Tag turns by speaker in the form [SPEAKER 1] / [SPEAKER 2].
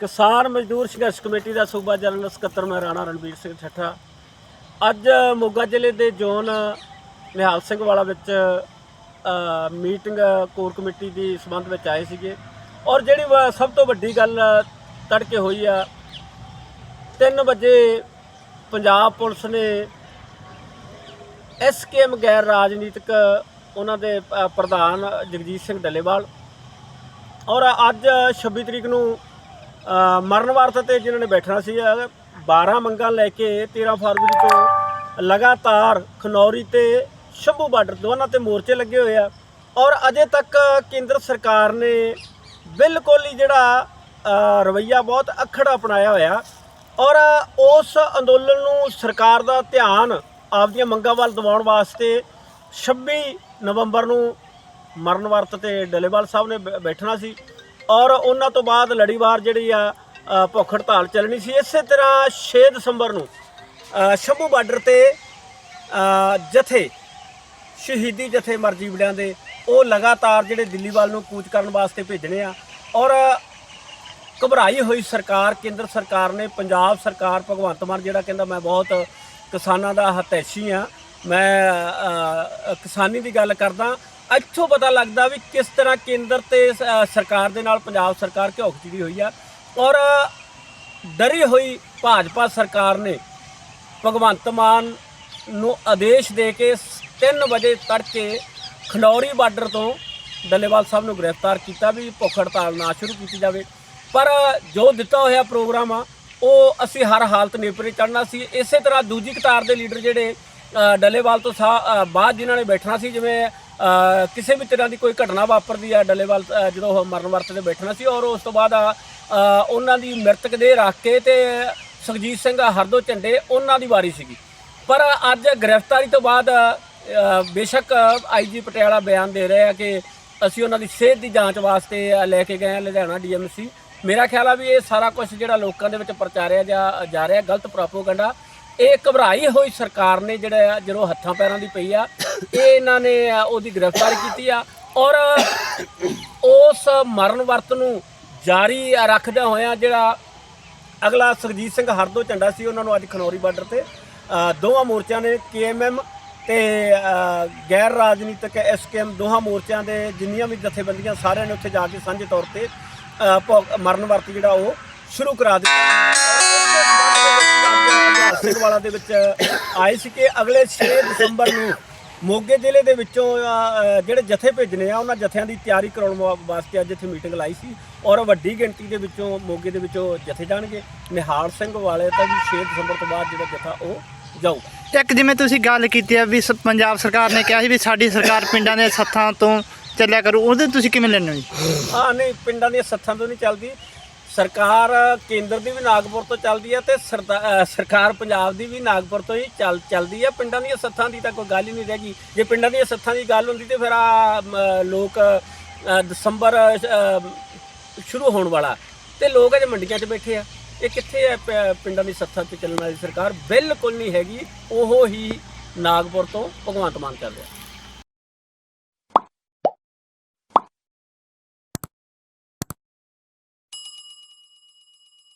[SPEAKER 1] ਕਿਸਾਨ ਮਜ਼ਦੂਰ ਸੰਘਰਸ਼ ਕਮੇਟੀ ਦਾ ਸੂਬਾ ਜਨਰਲ ਸਕੱਤਰ ਮੈਂ ਰਾਣਾ ਰਣਵੀਰ ਸਿੰਘ ਠੱਠਾ। ਅੱਜ ਮੋਗਾ ਜ਼ਿਲ੍ਹੇ ਦੇ ਜ਼ੋਨ ਨਿਹਾਲ ਸਿੰਘ ਵਾਲਾ ਵਿੱਚ ਮੀਟਿੰਗ ਕੋਰ ਕਮੇਟੀ ਦੀ ਸੰਬੰਧ ਵਿੱਚ ਆਏ ਸੀਗੇ। ਔਰ ਜਿਹੜੀ ਵਾ- ਸਭ ਤੋਂ ਵੱਡੀ ਗੱਲ ਤੜਕੇ ਹੋਈ ਆ 3 ਵਜੇ ਪੰਜਾਬ ਪੁਲਿਸ ਨੇ ਐਸਕੇਐਮ ਗੈਰ ਰਾਜਨੀਤਿਕ ਉਹਨਾਂ ਦੇ ਪ੍ਰਧਾਨ ਜਗਜੀਤ ਸਿੰਘ ਡੱਲੇਵਾਲ ਔਰ ਅੱਜ 26 ਤਰੀਕ ਨੂੰ ਮਰਨ ਵਾਰਤ ਤੇ ਜਿਨ੍ਹਾਂ ਨੇ ਬੈਠਣਾ ਸੀ 12 ਮੰਗਾਂ ਲੈ ਕੇ 13 ਫਰਵਰੀ ਤੋਂ ਲਗਾਤਾਰ ਖਨੌਰੀ ਤੇ ਸ਼ੰਭੂ ਬਾਰਡਰ ਦੋਨਾਂ ਤੇ ਮੋਰਚੇ ਲੱਗੇ ਹੋਏ ਆ। ਔਰ ਅਜੇ ਤੱਕ ਕੇਂਦਰ ਸਰਕਾਰ ਨੇ ਬਿਲਕੁਲ ਹੀ ਜਿਹੜਾ ਅ, ਰਵੱਈਆ ਬਹੁਤ ਅਖੜਾ ਅਪਣਾਇਆ ਹੋਇਆ। ਔਰ ਉਸ ਅੰਦੋਲਨ ਨੂੰ ਸਰਕਾਰ ਦਾ ਧਿਆਨ ਆਪਦੀਆਂ ਮੰਗਾਂ ਵੱਲ ਦਿਵਾਉਣ ਵਾਸਤੇ 26 ਨਵੰਬਰ ਨੂੰ ਮਰਨ ਵਰਤ ਤੇ ਡੱਲੇਵਾਲ ਸਾਹਿਬ ਨੇ ਬੈ- ਬੈਠਣਾ ਸੀ। ਔਰ ਉਹਨਾਂ ਤੋਂ ਬਾਅਦ ਲੜੀਵਾਰ ਜਿਹੜੀ ਆ ਭੁੱਖ ਹੜਤਾਲ ਚੱਲਣੀ ਸੀ। ਇਸੇ ਤਰ੍ਹਾਂ 6 ਦਸੰਬਰ ਨੂੰ ਸ਼ੰਭੂ ਬਾਰਡਰ ਤੇ ਜਥੇ, ਸ਼ਹੀਦੀ ਜਥੇ ਮਰਜ਼ੀ ਮਰਜੀਵੜਿਆਂ ਦੇ, ਉਹ ਲਗਾਤਾਰ ਜਿਹੜੇ ਦਿੱਲੀ ਵੱਲ ਨੂੰ ਕੂਚ ਕਰਨ ਵਾਸਤੇ ਭੇਜਣੇ ਆ। ਔਰ ਘਬਰਾਈ ਹੋਈ ਸਰਕਾਰ, ਕੇਂਦਰ ਸਰਕਾਰ ਨੇ, ਪੰਜਾਬ ਸਰਕਾਰ, ਭਗਵੰਤ ਮਾਨ ਜਿਹੜਾ ਕਹਿੰਦਾ, ਮੈਂ ਬਹੁਤ ਕਿਸਾਨਾਂ ਦਾ ਹਤੈਸ਼ੀ ਆ। ਮੈਂ ਕਿਸਾਨੀ ਦੀ ਗੱਲ ਕਰਦਾ। ਇੱਥੋਂ ਪਤਾ ਲੱਗਦਾ ਵੀ ਕਿਸ ਤਰ੍ਹਾਂ ਕੇਂਦਰ ਤੇ ਸਰਕਾਰ ਦੇ ਨਾਲ, ਪੰਜਾਬ ਸਰਕਾਰ ਘਿਓ ਚਿੜੀ ਹੋਈ ਆ ਔਰ ਡਰੀ ਹੋਈ ਭਾਜਪਾ ਸਰਕਾਰ ਨੇ ਭਗਵੰਤ ਮਾਨ ਨੂੰ ਆਦੇਸ਼ ਦੇ ਕੇ 3 ਵਜੇ ਤੜਕੇ ਖਨੌਰੀ ਬਾਰਡਰ ਤੋਂ ਡੱਲੇਵਾਲ ਸਾਹਿਬ ਨੂੰ ਗ੍ਰਿਫਤਾਰ ਕੀਤਾ ਵੀ ਭੁੱਖ ਹੜਤਾਲ ਨਾ ਸ਼ੁਰੂ ਕੀਤੀ ਜਾਵੇ। ਪਰ ਜੋ ਦਿੱਤਾ ਹੋਇਆ ਪ੍ਰੋਗਰਾਮ ਆ, ਉਹ ਅਸੀਂ ਹਰ ਹਾਲਤ ਨੇਪਰੇ ਚੜਨਾ ਸੀ। ਇਸੇ ਤਰ੍ਹਾਂ ਦੂਜੀ ਕਤਾਰ ਦੇ ਲੀਡਰ ਜਿਹੜੇ ਡੱਲੇਵਾਲ ਤੋਂ ਸਾ ਬਾਅਦ ਜਿਨ੍ਹਾਂ ਨੇ ਬੈਠਣਾ ਸੀ, ਜਿਵੇਂ ਕਿਸੇ ਵੀ ਤਰ੍ਹਾਂ ਦੀ ਕੋਈ ਘਟਨਾ ਵਾਪਰਦੀ ਆ ਡੱਲੇਵਾਲ ਜਦੋਂ ਉਹ ਮਰਨ ਵਰਤ ਤੇ ਬੈਠਣਾ ਸੀ ਔਰ ਉਸ ਤੋਂ ਬਾਅਦ ਉਹਨਾਂ ਦੀ ਮ੍ਰਿਤਕ ਦੇ ਰੱਖ ਕੇ ਤੇ ਸੁਖਜੀਤ ਸਿੰਘ ਹਰਦੋ ਝੰਡੇ ਉਹਨਾਂ ਦੀ ਵਾਰੀ ਸੀਗੀ। ਪਰ ਅੱਜ ਗ੍ਰਿਫਤਾਰੀ ਤੋਂ ਬਾਅਦ ਅ, ਬੇਸ਼ੱਕ ਆਈਜੀ ਪਟਿਆਲਾ ਬਿਆਨ ਦੇ ਰਹੇ ਆ ਕਿ ਅਸੀਂ ਉਹਨਾਂ ਦੀ ਸਿਹਤ ਦੀ ਜਾਂਚ ਵਾਸਤੇ ਲੈ ਕੇ ਗਏ ਆ ਲੁਧਿਆਣਾ ਡੀਐਮਸੀ ਮੇਰਾ ਖਿਆਲ ਆ ਵੀ ਇਹ ਸਾਰਾ ਕੁਝ ਜਿਹੜਾ ਲੋਕਾਂ ਦੇ ਵਿੱਚ ਪ੍ਰਚਾਰਿਆ ਜਾ ਜਾ ਰਿਹਾ ਗਲਤ ਪ੍ਰੋਪਗੈਂਡਾ ਇਹ ਘਬਰਾਈ ਹੋਈ ਸਰਕਾਰ ਨੇ ਜਿਹੜਾ ਆ, ਜਦੋਂ ਹੱਥਾਂ ਪੈਰਾਂ ਦੀ ਪਈ ਆ ਇਹ ਇਹਨਾਂ ਨੇ ਉਹਦੀ ਗ੍ਰਿਫਤਾਰੀ ਕੀਤੀ ਆ ਔਰ ਉਸ ਮਰਨ ਵਰਤ ਨੂੰ ਜਾਰੀ ਰੱਖਦਿਆਂ ਹੋਇਆਂ ਜਿਹੜਾ ਅਗਲਾ ਸੁਖਜੀਤ ਸਿੰਘ ਹਰਦੋ ਝੰਡਾ ਸੀ ਉਹਨਾਂ ਨੂੰ ਅੱਜ ਖਨੌਰੀ ਬਾਰਡਰ ਤੇ ਦੋਵਾਂ ਮੋਰਚਿਆਂ ਨੇ ਕੇਐਮਐਮ ਤੇ ਅ, ਗੈਰ ਰਾਜਨੀਤਿਕ ਐਸਕੇਐਮ ਦੋਹਾਂ ਮੋਰਚਿਆਂ ਦੇ ਜਿੰਨੀਆਂ ਵੀ ਜਥੇਬੰਦੀਆਂ ਸਾਰਿਆਂ ਨੇ ਉੱਥੇ ਜਾ ਕੇ ਸਾਂਝੇ ਤੌਰ ਤੇ ਅ, ਮਰਨ ਵਰਤ ਜਿਹੜਾ ਉਹ ਸ਼ੁਰੂ ਕਰਾ ਦਿੱਤਾ। ਸਿੰਘ ਵਾਲਾ ਦੇ ਵਿੱਚ ਆਏ ਸੀ ਕਿ ਅਗਲੇ 6 ਦਸੰਬਰ ਨੂੰ ਮੋਗੇ ਜ਼ਿਲ੍ਹੇ ਦੇ ਵਿੱਚੋਂ ਜਿਹੜੇ ਜਥੇ ਭੇਜਣੇ ਆ ਉਹਨਾਂ ਜਥਿਆਂ ਦੀ ਤਿਆਰੀ ਕਰਾਉਣ ਵਾਸਤੇ ਅੱਜ ਇੱਥੇ ਮੀਟਿੰਗ ਲਾਈ ਸੀ ਔਰ ਵੱਡੀ ਗਿਣਤੀ ਦੇ ਵਿੱਚੋਂ ਮੋਗੇ ਦੇ ਵਿੱਚੋਂ ਜਥੇ ਜਾਣਗੇ। ਨਿਹਾਲ ਸਿੰਘ ਵਾਲੇ ਤਾਂ ਵੀ 6 ਦਸੰਬਰ ਤੋਂ ਬਾਅਦ ਜਿਹੜਾ ਜਥਾ ਉਹ ਜਾਊਗਾ।
[SPEAKER 2] ਇੱਕ ਜਿਵੇਂ ਤੁਸੀਂ ਗੱਲ ਕੀਤੀ ਆ ਵੀ ਪੰਜਾਬ ਸਰਕਾਰ ਨੇ ਕਿਹਾ ਸੀ ਵੀ ਸਾਡੀ ਸਰਕਾਰ ਪਿੰਡਾਂ ਦੇ ਸੱਥਾਂ ਤੋਂ ਚੱਲਿਆ ਕਰੂ ਉਹਦੇ ਤੁਸੀਂ ਕਿਵੇਂ ਲੈਂਦੇ ਹੋ ਜੀ?
[SPEAKER 1] ਹਾਂ ਨਹੀਂ ਪਿੰਡਾਂ ਦੀਆਂ ਸੱਥਾਂ ਤੋਂ ਨਹੀਂ ਚੱਲਦੀ। ਸਰਕਾਰ ਕੇਂਦਰ ਦੀ ਵੀ ਨਾਗਪੁਰ ਤੋਂ ਚੱਲਦੀ ਹੈ ਤੇ ਸਰਦਾ- ਸਰਕਾਰ ਪੰਜਾਬ ਦੀ ਵੀ ਨਾਗਪੁਰ ਤੋਂ ਹੀ ਚੱਲ ਚੱਲਦੀ ਹੈ। ਪਿੰਡਾਂ ਦੀਆਂ ਸੱਥਾਂ ਦੀ ਤਾਂ ਕੋਈ ਗੱਲ ਹੀ ਨਹੀਂ ਰਹਿ ਗਈ। ਜੇ ਪਿੰਡਾਂ ਦੀਆਂ ਸੱਥਾਂ ਦੀ ਗੱਲ ਹੁੰਦੀ ਤੇ ਫਿਰ ਆ ਲੋਕ ਦਸੰਬਰ ਸ਼ੁਰੂ ਹੋਣ ਵਾਲਾ। ਤੇ ਲੋਕ ਅਜੇ ਮੰਡੀਆਂ 'ਚ ਬੈਠੇ ਆ। ਇਹ ਕਿੱਥੇ ਹੈ ਪਿੰਡਾਂ ਦੀ ਸੱਥਾਂ ਤੇ ਚੱਲਣ ਵਾਲੀ ਸਰਕਾਰ? ਬਿਲਕੁਲ ਨਹੀਂ ਹੈਗੀ। ਉਹ ਹੀ ਨਾਗਪੁਰ ਤੋਂ ਭਗਵੰਤ ਮਾਨ ਚੱਲ ਰਿਹਾ।